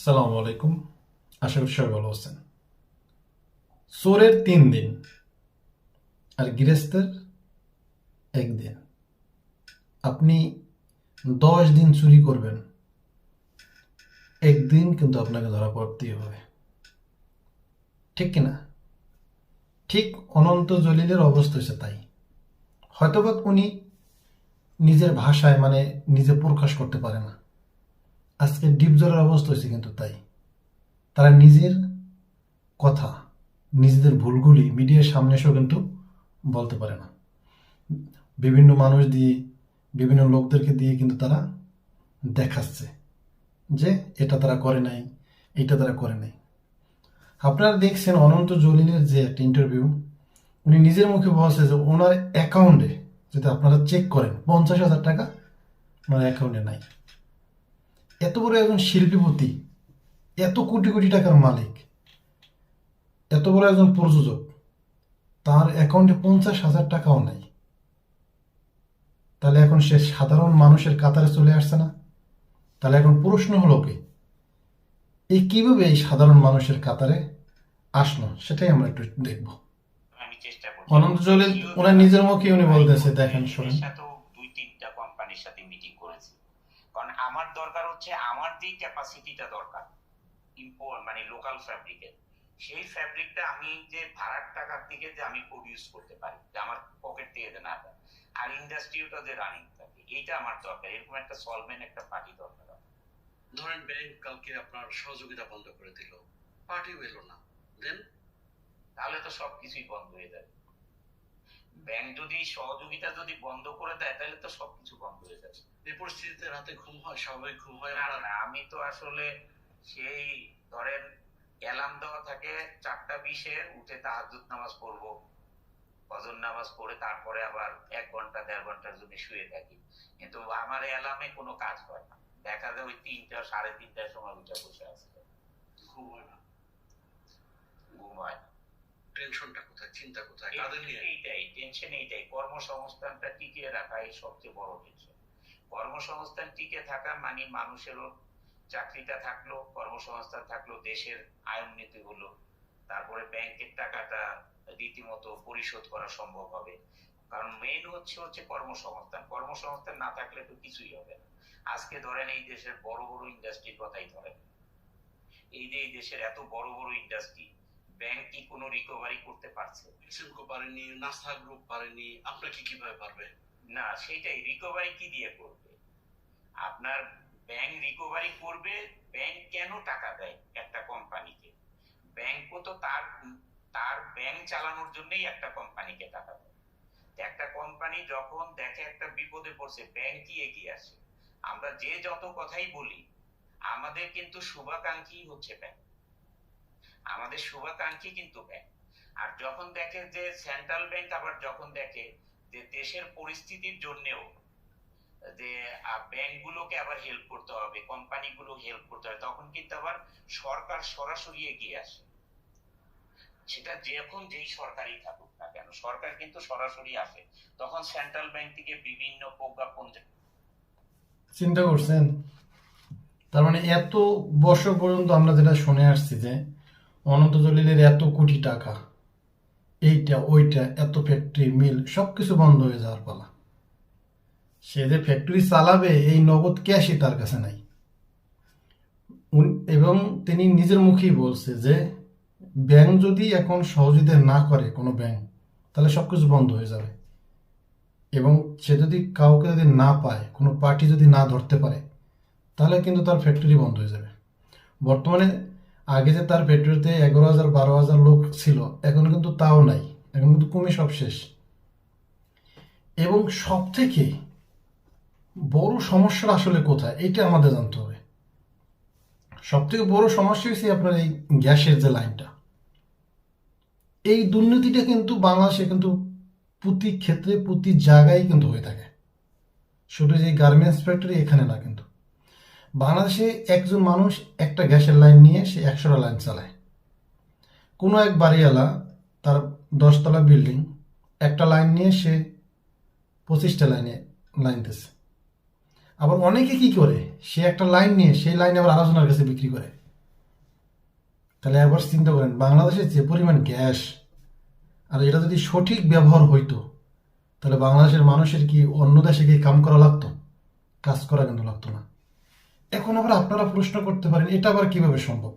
আসসালামু আলাইকুম। আশা করি সবাই ভালো আছেন। চোরের তিন দিন আর গৃহস্থের একদিন। আপনি দশ দিন চুরি করবেন। একদিন কিন্তু আপনাকে ধরা পড়তেই হবে। ঠিক কিনা ঠিক অনন্ত জলিলের অবস্থা হয়েছে তাই। হয়তোবা উনি নিজের ভাষায় মানে নিজে প্রকাশ করতে পারে না। আজকে ডিপজলের অবস্থা হয়েছে কিন্তু তাই। তারা নিজের কথা, নিজেদের ভুলগুলি মিডিয়ার সামনে এসেও কিন্তু বলতে পারে না। বিভিন্ন মানুষ দিয়ে, বিভিন্ন লোকদেরকে দিয়ে কিন্তু তারা দেখাচ্ছে যে এটা তারা করে নাই, এটা তারা করে নাই। আপনারা দেখছেন অনন্ত জলিলের যে একটা ইন্টারভিউ উনি নিজের মুখে বলছে যে ওনার অ্যাকাউন্টে যদি আপনারা চেক করেন, পঞ্চাশ হাজার টাকা ওনার অ্যাকাউন্টে নাই। এত বড় একজন শিল্পীপতি এত কোটি কোটি টাকার মালিক এত বড় একজন প্রযোজক তার অ্যাকাউন্টে পঞ্চাশ হাজার টাকাও নাই। তাহলে এখন সে সাধারণ মানুষের কাতারে চলে আসছে না? তাহলে এখন প্রশ্ন হলো কি? এই কীভাবে এই সাধারণ মানুষের কাতারে আসলো? সেটাই আমরা একটু দেখব। অনন্ত জলিল ওনার নিজের মুখে উনি বলতেছে দেখেন শোনেন এর সাথেও দুই তিনটা কোম্পানির সাথে মিটিং করেছি কারণ আমার দরকার হচ্ছে আমার যে ক্যাপাসিটিটা দরকার ইম্পোর্ট মানে লোকাল ফ্যাব্রিকের সেই ফ্যাব্রিকটা আমি যে ভাড়ার টাকার থেকে যে আমি প্রডিউস করতে পারি যে আমার পকেট থেকে যে না। আর ইন্ডাস্ট্রিটা যে রানিং থাকে এইটা আমার দরকার এরকম একটা সলভেন্ট একটা পার্টি দরকার। ধরেন ব্যাংক কালকে আপনার সহযোগিতা বন্ধ করে দিল পার্টিও এলো না দেন তাহলে তো সবকিছুই বন্ধ হয়ে যাবে ব্যাংক যদি সহযোগিতা যদি বন্ধ করে দেয় তাহলে তো সবকিছু বন্ধ হয়ে যাবে এই পরিস্থিতিতে রাতে ঘুম হয় স্বাভাবিক ঘুম হয়। না না আমি তো আসলে সেই ধরেন অ্যালার্ম দেওয়া থাকে চারটা বিশে উঠে তাহাজুদ নামাজ পড়ব ফজর নামাজ পড়ে তারপরে আবার এক ঘণ্টা দেড় ঘণ্টার জন্য শুয়ে থাকি। কিন্তু আমার অ্যালার্মে কোনো কাজ হয় না। দেখা যায় ওই তিনটা সাড়ে তিনটার সময় উঠে বসে আছে। ঘুম হয় না। ঘুম হয় টেনশনটা চিন্তা কোথায়? কাদের নিয়ে? এইটাই টেনশন এইটাই। কর্মসংস্থানটা টিকিয়ে রাখা এই সবচেয়ে বড় টেনশন কর্মসংস্থান টিকে থাকা মানে মানুষেরও চাকরিটা থাকল, কর্মসংস্থান থাকল, দেশের আয় উন্নতি হলো। তারপরে ব্যাংকের টাকাটা রীতিমতো পরিশোধ করা সম্ভব হবে। কারণ মেইন হচ্ছে হচ্ছে কর্মসংস্থান। কর্মসংস্থান না থাকলে তো কিছুই হবে না। আজকে ধরেন এই দেশের বড় বড় ইন্ডাস্ট্রির কথাই ধরেন। এই যে এই দেশের এত বড় বড় ইন্ডাস্ট্রি ব্যাংক কি কোনো রিকভারি করতে পারছে? সিমকো পারেনি নাসা গ্রুপ পারেনি আপনার কি কীভাবে পারবে? না সেটাই রিকভারি কি দিয়ে করবে? আপনার ব্যাংক রিকভারি করবে ব্যাংক কেন টাকা দেয় একটা কোম্পানিকে ব্যাংকও তো তার তার ব্যাংক চালানোর জন্যই একটা কোম্পানিকে টাকা দেয়। একটা কোম্পানি যখন দেখে একটা বিপদে পড়ছে ব্যাংকই এগিয়ে আসে? আমরা যে যত কথাই বলি আমাদের কিন্তু শুভাকাঙ্ক্ষী হচ্ছে ব্যাংক আমাদের শুভাকাঙ্ক্ষী কিন্তু ব্যাংক আর যখন দেখে যে সেন্ট্রাল ব্যাংক আবার যখন দেখে যে দেশের পরিস্থিতির জন্যেও যে ব্যাংকগুলোকে আবার হেল্প করতে হবে কোম্পানিগুলো হেল্প করতে হবে, তখন কিন্তু আবার সরকার সরাসরি এগিয়ে আসে। সেটা যখন যেই সরকারই থাকুক না কেন, সরকার কিন্তু সরাসরি আসে। তখন সেন্ট্রাল ব্যাংক থেকে বিভিন্ন প্রজ্ঞাপন চিন্তা করছেন? তার মানে এত বছর পর্যন্ত আমরা যেটা শুনে আসছি যে অনন্ত জলিলের এত কোটি টাকা, এইটা, ওইটা, এত ফ্যাক্টরি মিল সবকিছু বন্ধ হয়ে যাওয়ার পালা। সে যে ফ্যাক্টরি চালাবে, এই নগদ ক্যাশই তার কাছে নাই। এবং তিনি নিজের মুখেই বলছে যে ব্যাংক যদি এখন সহযোগিতা না করে কোনো ব্যাংক তাহলে সব কিছু বন্ধ হয়ে যাবে। এবং সে যদি কাউকে যদি না পায়, কোনো পার্টি যদি না ধরতে পারে, তাহলে কিন্তু তার ফ্যাক্টরি বন্ধ হয়ে যাবে। বর্তমানে আগে যে তার ফ্যাক্টরিতে এগারো হাজার, বারো হাজার লোক ছিল, এখন কিন্তু তাও নাই। এখন কিন্তু কমে সব শেষ। এবং সব থেকে বড় সমস্যাটা আসলে কোথায়? এটা আমাদের জানতে হবে। সব থেকে বড় সমস্যা হচ্ছে আপনার এই গ্যাসের যে লাইনটা। এই দুর্নীতিটা কিন্তু বাংলাদেশে কিন্তু প্রতি ক্ষেত্রে, প্রতি জায়গায় কিন্তু হয়ে থাকে। শুধু যে গার্মেন্টস ফ্যাক্টরি এখানে না কিন্তু। বাংলাদেশে একজন মানুষ একটা গ্যাসের লাইন নিয়ে সে একশোটা লাইন চালায়। কোনো এক বাড়িওয়ালা তার দশতলা বিল্ডিং, একটা লাইন নিয়ে সে পঁচিশটা লাইনে লাইন দিচ্ছে আবার অনেকে কি করে? সে একটা লাইন নিয়ে সেই লাইন আবার আলোচনার কাছে বিক্রি করে। তাহলে একবার চিন্তা করেন বাংলাদেশে যে পরিমাণ গ্যাস, আর এটা যদি সঠিক ব্যবহার হইতো, তাহলে বাংলাদেশের মানুষের কি অন্য দেশে গিয়ে কাম করা লাগতো? কাজ করা কিন্তু লাগতো না। এখন আবার আপনারা প্রশ্ন করতে পারেন, এটা আবার কীভাবে সম্ভব?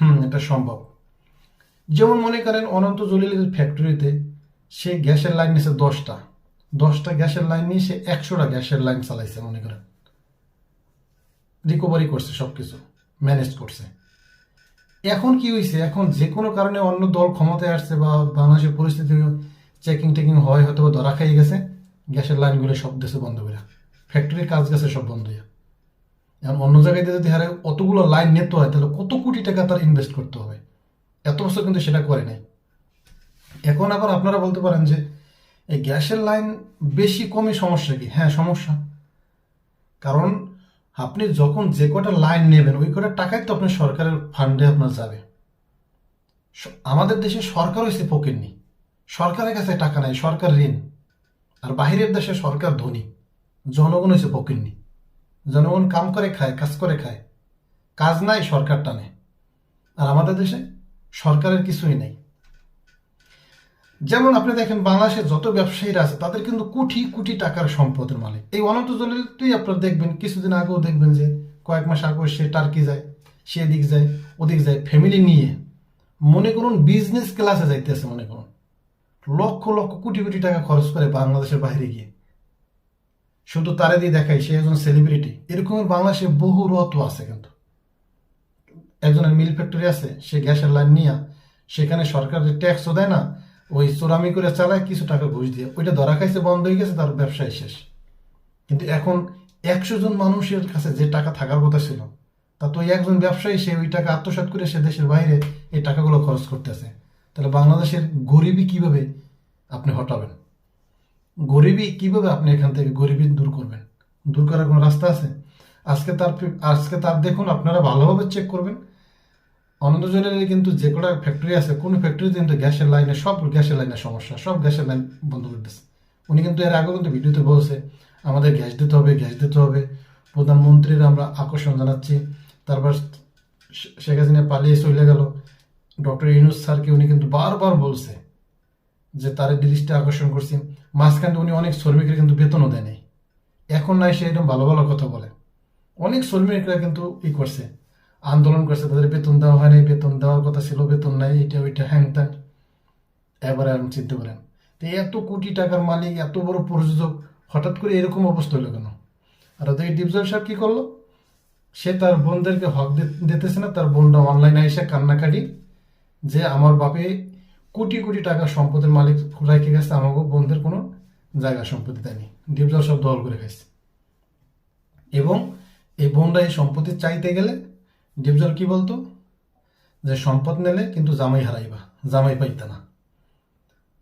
হুম, এটা সম্ভব। যেমন মনে করেন, অনন্ত জলিলের ফ্যাক্টরিতে সে গ্যাসের লাইন নিয়েছে দশটা। দশটা গ্যাসের লাইন নিয়ে সে একশোটা গ্যাসের লাইন চালাইছে, মনে করেন। রিকভারি করছে সবকিছু ম্যানেজ করছে। এখন কি হয়েছে এখন যে কোনো কারণে অন্য দল ক্ষমতায় আসছে বা বাংলাদেশের পরিস্থিতি চেকিং টেকিং হয় হয়তো বা ধরা খাই গেছে, গ্যাসের লাইনগুলো সব দেশে বন্ধ করে ফ্যাক্টরির কাজ গেছে, সব বন্ধ হয়ে অন্য জায়গায় যদি হারে অতগুলো লাইন নিতে হয়, তাহলে কত কোটি টাকা তার ইনভেস্ট করতে হবে? এত বছর কিন্তু সেটা করে নাই। এখন আবার আপনারা বলতে পারেন যে, এই গ্যাসের লাইন বেশি কমে সমস্যা কি? হ্যাঁ সমস্যা। কারণ আপনি যখন যে কটা লাইন নেবেন, ওই কটা টাকাই তো আপনার সরকারের ফান্ডে আপনার যাবে। আমাদের দেশে সরকার হয়েছে ফকিরনি সরকারের কাছে টাকা নাই, সরকার ঋণ। আর বাহিরের দেশে সরকার ধনী। জনগণ হয়েছে ফকিরনি জনগণ কাম করে খায়, কাজ করে খায়। কাজ নাই, সরকার টানে। আর আমাদের দেশে সরকারের কিছুই নেই। যেমন আপনি দেখেন বাংলাদেশের যত ব্যবসায়ীরা আছে, তাদের কিন্তু কোটি কোটি টাকার সম্পদের মালিক। এই অনন্ত জলিলতেই আপনারা দেখবেন, কিছুদিন আগেও দেখবেন যে কয়েক মাস আগেও সে টার্কি যায়, সে এদিক যায়, ওদিক যায়, ফ্যামিলি নিয়ে। মনে করুন বিজনেস ক্লাসে যাইতেছে, মনে করুন। লক্ষ লক্ষ কোটি কোটি টাকা খরচ করে বাংলাদেশের বাইরে গিয়ে। শুধু তারে দিয়ে দেখায়, সে একজন সেলিব্রিটি এরকমের বাংলাদেশে বহু রত আছে কিন্তু। একজনের মিল ফ্যাক্টরি আছে, সে গ্যাসের লাইন নিয়ে, সেখানে সরকার যে ট্যাক্সও দেয় না, ওই চোরামি করে চালায়, কিছু টাকা ঘুষ দিয়ে। ওইটা ধরা খাইছে, বন্ধ হয়ে গেছে, তার ব্যবসায় শেষ। কিন্তু এখন একশো জন মানুষের কাছে যে টাকা থাকার কথা ছিল, তা তো একজন ব্যবসায়ী, সে ওই টাকা আত্মসাৎ করে সে দেশের বাইরে এই টাকাগুলো খরচ করতেছে। তাহলে বাংলাদেশের গরিবী কীভাবে আপনি হটাবেন? গরিবী কীভাবে আপনি এখান থেকে গরিবী দূর করবেন? দূর করার কোনো রাস্তা আছে? আজকে তার আজকে তার দেখুন, আপনারা ভালোভাবে চেক করবেন। অনন্ত জলের কিন্তু যে কটা ফ্যাক্টরি আছে, কোন ফ্যাক্টরিতে কিন্তু গ্যাসের লাইনে, সব গ্যাসের লাইনের সমস্যা, সব গ্যাসের লাইন বন্ধ করে দিচ্ছে। উনি কিন্তু এর আগেও কিন্তু ভিডিওতে বলছে, আমাদের গ্যাস দিতে হবে, গ্যাস দিতে হবে। প্রধানমন্ত্রীর আমরা আকর্ষণ জানাচ্ছি। তারপর শেখ হাসিনা পালিয়ে চলে গেল। ডক্টর ইউনুস স্যারকে উনি কিন্তু বারবার বলছে যে তার দৃষ্টি আকর্ষণ করছি মাঝখানে উনি অনেক শ্রমিকের কিন্তু বেতনও দেয় নাই। এখন নাই সে একদম ভালো ভালো কথা বলে। অনেক শ্রমিকরা কিন্তু ই করছে, আন্দোলন করছে, তাদের বেতন দেওয়া হয়নি বেতন দেওয়ার কথা ছিল, বেতন নাই, এটা ওইটা হ্যাং ত্যাং। এবারে আমি চিনতে পারেন। তো এত কোটি টাকার মালিক, এত বড় প্রযোজক, হঠাৎ করে এরকম অবস্থা হলো কেন? আর ওদের ডিপজল সাহেব কি করল? সে তার বোনদেরকে হক দিতেছে না, তার বোনরা অনলাইনে এসে কান্নাকাটি যে আমার বাপে কোটি কোটি টাকার সম্পদের মালিক রেখে গেছে আমাকে বোনদের কোনো জায়গা সম্পত্তি দেয়নি ডিপজল সব দল করে খাইছে। এবং এই বোনরা এই সম্পত্তি চাইতে গেলে ডিপজল কি বলতো? যে সম্পদ নিলে কিন্তু জামাই হারাইবা, জামাই পাইতে না।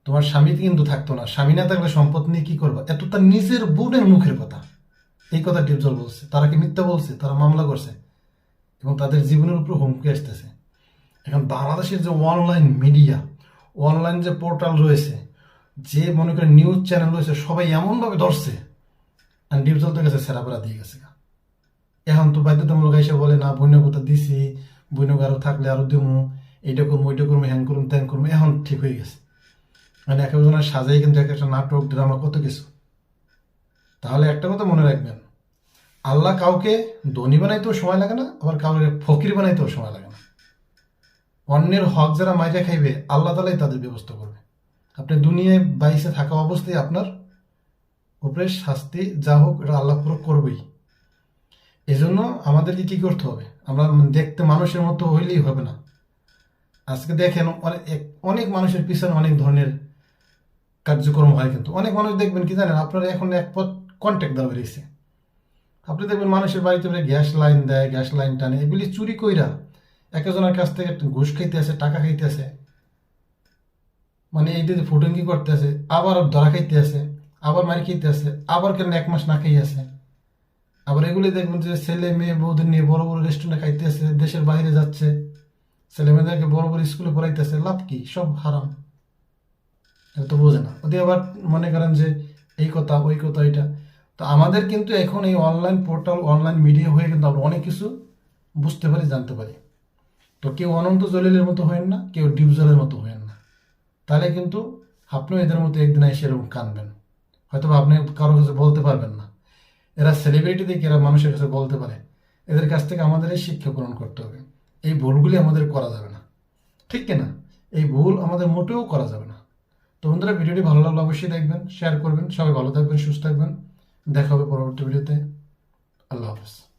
তোমার স্বামী কিন্তু থাকতো না। স্বামী না থাকলে সম্পদ নিয়ে কি করবা? এত তার নিজের বোনের মুখের কথা। এই কথা ডিপজল বলছে। তারা কি মিথ্যা বলছে? তারা মামলা করছে। এবং তাদের জীবনের উপর হুমকি আসতেছে। এখন বাংলাদেশের যে অনলাইন মিডিয়া অনলাইন যে পোর্টাল রয়েছে, যে মনে করেন নিউজ চ্যানেল রয়েছে, সবাই এমনভাবে ধরছে ডিপজল তো গেছে সেরাপেরা দিয়ে গেছে এখন তো বাধ্যতামূলক এসে বলে, না বন্যকতা দিছি বন্যক আরও থাকলে আরও দিমু, এইটা করব ওইটা করব হ্যান করব ত্যান করব এখন ঠিক হয়ে গেছে। মানে এক একজনের সাজাই কিন্তু এক একটা নাটক ড্রামা কত কিছু। তাহলে একটা কথা মনে রাখবেন, আল্লাহ কাউকে ধনী বানাইতেও সময় লাগে না, আবার কাউকে ফকির বানাইতেও সময় লাগে না। অন্যের হক যারা মাইজা খাইবে, আল্লাহ তালাই তাদের ব্যবস্থা করবে। আপনি দুনিয়ায় বাইসে থাকা অবস্থায় আপনার উপরে শাস্তি যা হোক, এটা আল্লাহ পুরো করবেই। এজন্য আমাদেরকে কি করতে হবে? আমরা দেখতে মানুষের মতো হইলেই হবে না। আজকে দেখেন অনেক অনেক মানুষের পিছনে অনেক ধরনের কার্যক্রম হয় কিন্তু। অনেক মানুষ দেখবেন কি জানেন, আপনারা এখন এক পথ কন্ট্যাক্ট দেওয়া বেরিয়েছে। আপনি দেখবেন মানুষের বাড়িতে গ্যাস লাইন দেয় গ্যাস লাইন টানে, এগুলি চুরি কইরা একজনের কাছ থেকে ঘুষ খাইতে আছে টাকা খাইতে আছে মানে এই দিকে ফুটঙ্গি করতে আছে আবার ধরা খাইতে আছে আবার মারি খাইতে আছে আবার কেন এক মাস না খাই আছে আবার এগুলি দেখবেন যে ছেলে, মেয়ে বউদের নিয়ে বড় বড় রেস্টুরেন্টে খাইতেছে দেশের বাইরে যাচ্ছে। ছেলে মেয়েদেরকে বড় বড় স্কুলে পড়াইতেছে লাভ কি? সব হারাম। এটা তো বোঝে না। ওদের আবার মনে করেন যে এই কথা, ওই কথা এটা তো আমাদের কিন্তু এখন এই অনলাইন পোর্টাল অনলাইন মিডিয়া হয়ে কিন্তু আমরা অনেক কিছু বুঝতে পারি, জানতে পারি। তো কেউ অনন্ত জলিলের মতো হয়েন না, কেউ ডিপজলের মতো হয়েন না। তাহলে কিন্তু আপনিও এদের মতো একদিন এসে এরকম কানবেন হয়তো আপনি কারোর কাছে বলতে পারবেন না। এরা সেলিব্রিটি দেখে এরা মানুষের কাছে বলতে পারে। এদের কাছ থেকে আমাদের এই শিক্ষা গ্রহণ করতে হবে। এই ভুলগুলি আমাদের করা যাবে না। ঠিক কিনা? এই ভুল আমাদের মোটেও করা যাবে না। তো বন্ধুরা, ভিডিওটি ভালো লাগলে অবশ্যই দেখবেন শেয়ার করবেন। সবাই ভালো থাকবেন, সুস্থ থাকবেন। দেখা হবে পরবর্তী ভিডিওতে। আল্লাহ হাফেজ।